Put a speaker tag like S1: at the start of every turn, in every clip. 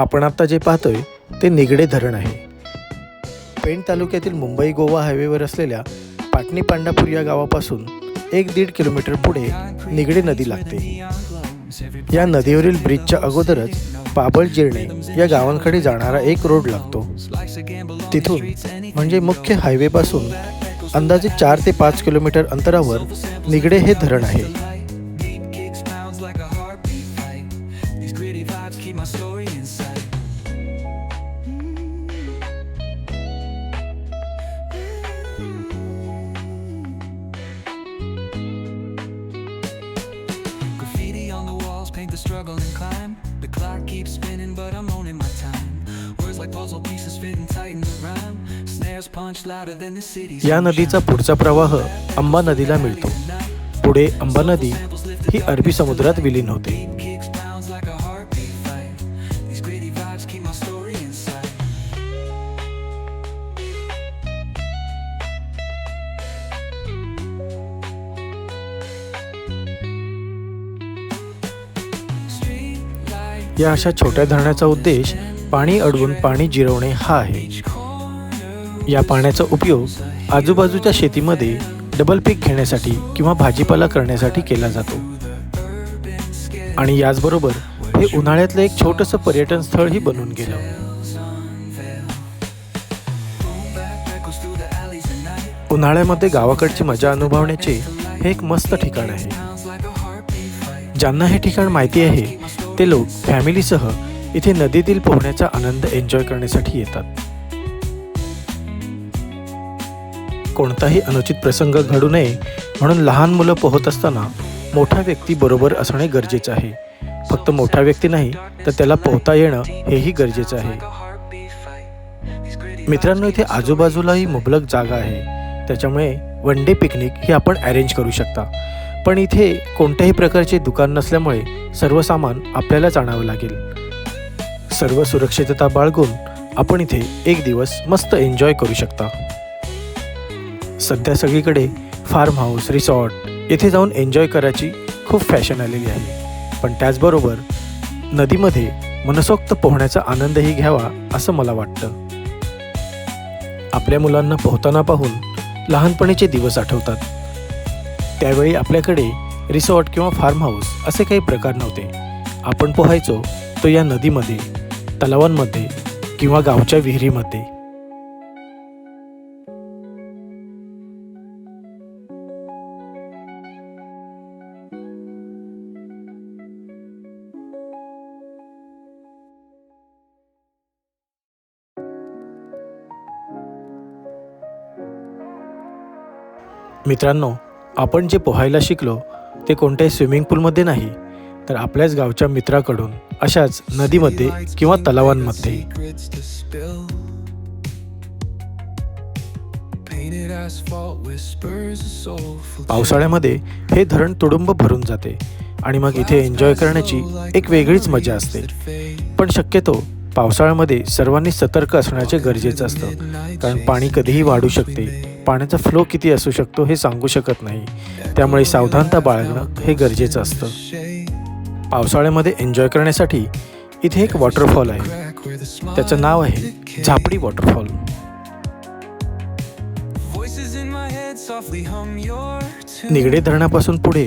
S1: आपण आत्ता जे पाहतोय ते निगडे धरण आहे. पेण तालुक्यातील मुंबई गोवा हायवेवर असलेल्या पाटणी पांडापूर या गावापासून एक दीड किलोमीटर पुढे निगडे नदी लागते. या नदीवरील ब्रिजच्या अगोदरच पाबळ जिरणे या गावांकडे जाणारा एक रोड लागतो. तिथून म्हणजे मुख्य हायवेपासून अंदाजे चार ते पाच किलोमीटर अंतरावर निगडे हे धरण आहे.
S2: The paint the struggle and climb. The clock keeps spinning, but I'm owning my time. Words like puzzle pieces fitting tight in the rhyme. Snares punch louder than the city's.
S1: या नदीचा पुढचा प्रवाह अंबा नदीला मिळतो पुढे अंबा नदी ही अरबी समुद्रात विलीन होते या अशा छोट्या धरणाचा उद्देश पाणी अडवून पाणी जिरवणे हा आहे. या पाण्याचा उपयोग आजूबाजूच्या शेतीमध्ये डबल पीक घेण्यासाठी किंवा भाजीपाला करण्यासाठी केला जातो. आणि याचबरोबर हे उन्हाळ्यातलं एक छोटंसं पर्यटन स्थळही बनून गेलं. उन्हाळ्यामध्ये गावाकडची मजा अनुभवण्याचे हे एक मस्त ठिकाण आहे. ज्यांना हे ठिकाण माहिती आहे ते लोक फॅमिलीसह इथे नदीतील पोहण्याचा आनंद एन्जॉय करण्यासाठी येतात. कोणताही अनुचित प्रसंग घडू नये म्हणून लहान मुलं पोहत असताना मोठा व्यक्ती बरोबर असणे गरजेचं आहे. फक्त मोठा व्यक्ती नाही तर त्याला पोहता येणं हेही गरजेचं आहे. मित्रांनो इथे आजूबाजूलाही मुबलक जागा आहे. त्याच्यामुळे वन डे पिकनिक ही आपण अरेंज करू शकता. पण इथे कोणत्याही प्रकारचे दुकान नसल्यामुळे सर्व सामान आपल्यालाच आणावं लागेल. सर्व सुरक्षितता बाळगून आपण इथे एक दिवस मस्त एन्जॉय करू शकता. सध्या सगळीकडे फार्म हाऊस रिसॉर्ट येथे जाऊन एन्जॉय करायची खूप फॅशन आलेली आहे. पण त्याचबरोबर नदीमध्ये मनसोक्त पोहण्याचा आनंदही घ्यावा असं मला वाटतं. आपल्या मुलांना पोहताना पाहून लहानपणीचे दिवस आठवतात. त्यावेळी आपल्याकडे रिसॉर्ट किंवा फार्म हाऊस असे काही प्रकार नव्हते. आपण पोहायचो तो या नदीमध्ये तलावांमध्ये किंवा गावच्या विहिरीमध्ये. मित्रांनो आपण जे पोहायला शिकलो ते कोणत्याही स्विमिंग पूलमध्ये नाही तर आपल्याच गावच्या मित्राकडून अशाच नदीमध्ये किंवा तलावांमध्ये. पावसाळ्यामध्ये हे धरण तुडुंब भरून जाते आणि मग इथे एन्जॉय करण्याची एक वेगळीच मजा असते. पण शक्यतो पावसाळ्यामध्ये सर्वांनी सतर्क असण्याचे गरजेचं असतं कारण पाणी कधीही वाढू शकते. पाण्याचा फ्लो किती असू शकतो हे सांगू शकत नाही. त्यामुळे सावधानता बाळगणं हे गरजेचं असतं. पावसाळ्यामध्ये एन्जॉय करण्यासाठी इथे एक वॉटरफॉल आहे. त्याचं नाव आहे झापडी वॉटरफॉल निगडे धरणापासून पुढे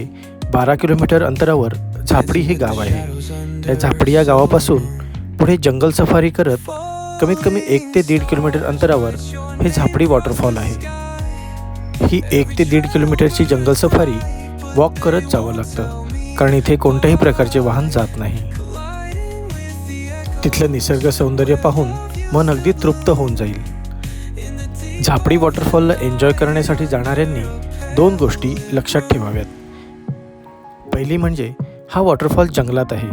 S1: बारा किलोमीटर अंतरावर झापडी हे गाव आहे. त्या झापडी या गावापासून पुढे जंगल सफारी करत कमीत कमी एक ते दीड किलोमीटर अंतरावर हे झापडी वॉटरफॉल आहे. ही एक ते दीड किलोमीटरची जंगल सफारी वॉक करत जावं लागतं. कारण इथे कोणत्याही प्रकारचे वाहन जात नाही. तिथलं निसर्ग सौंदर्य पाहून मन अगदी तृप्त होऊन जाईल. झापडी वॉटरफॉलला एन्जॉय करण्यासाठी जाणाऱ्यांनी दोन गोष्टी लक्षात ठेवाव्यात. पहिली म्हणजे हा वॉटरफॉल जंगलात आहे.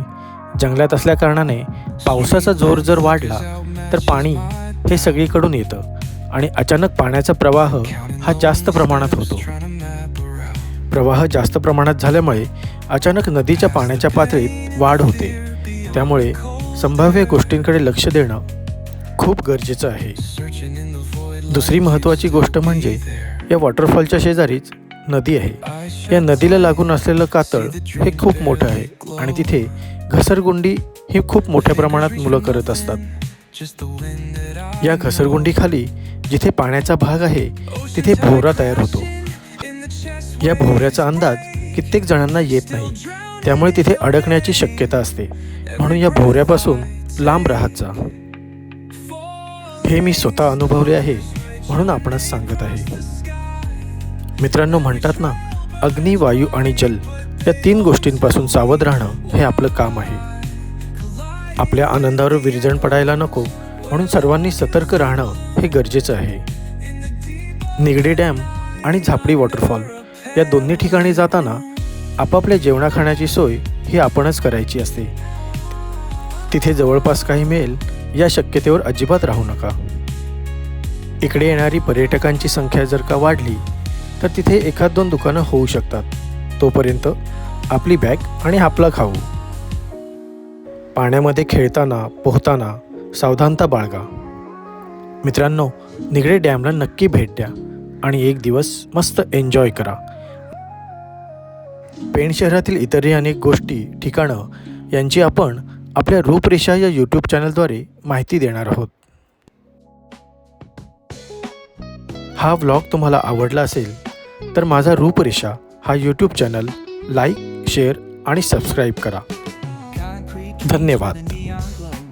S1: जंगलात असल्याकारणाने पावसाचा जोर जर वाढला तर पाणी हे सगळीकडून येतं. आणि अचानक पाण्याचा प्रवाह हा जास्त प्रमाणात होतो. प्रवाह जास्त प्रमाणात झाल्यामुळे अचानक नदीच्या पाण्याच्या पातळीत वाढ होते. त्यामुळे संभाव्य गोष्टींकडे लक्ष देणं खूप गरजेचं आहे. दुसरी महत्त्वाची गोष्ट म्हणजे या वॉटरफॉलच्या शेजारीच नदी आहे. या नदीला लागून असलेलं कातळ हे खूप मोठं आहे आणि तिथे घसरगुंडी ही खूप मोठ्या प्रमाणात मुलं करत असतात. या घसरगुंडीखाली जिथे पाण्याचा भाग आहे तिथे भोवरा तयार होतो. या भोवऱ्याचा अंदाज कित्येक जणांना येत नाही. त्यामुळे तिथे अडकण्याची शक्यता असते. म्हणून या भोवऱ्यापासून लांब राहत जा. हे मी स्वतः अनुभवले आहे म्हणून आपणास सांगत आहे. मित्रांनो म्हणतात ना अग्नी वायू आणि जल या तीन गोष्टींपासून सावध राहणं हे आपलं काम आहे. आपल्या आनंदावर विरजण पडायला नको म्हणून सर्वांनी सतर्क राहणं हे गरजेचं आहे. निगडी डॅम आणि झापडी वॉटरफॉल या दोन्ही ठिकाणी जाताना आपापल्या जेवणा खाण्याची सोय ही आपणच करायची असते. तिथे जवळपास काही मिळेल या शक्यतेवर अजिबात राहू नका. इकडे येणारी पर्यटकांची संख्या जर का वाढली तर तिथे एखाद दोन दुकानं होऊ शकतात. तोपर्यंत आपली बॅग आणि आपला खाऊ. पाण्यामध्ये खेळताना पोहताना सावधानता बाळगा. मित्रांनो निगडे डॅमला नक्की भेट द्या आणि एक दिवस मस्त एन्जॉय करा. पेण शहरातील इतरही अनेक गोष्टी ठिकाणं यांची आपण आपल्या रूपरेषा या यूट्यूब चॅनलद्वारे माहिती देणार आहोत. हा व्लॉग तुम्हाला आवडला असेल तर माझा रूपरेषा हा यूट्यूब चॅनल लाईक शेअर आणि सबस्क्राईब करा. धन्यवाद.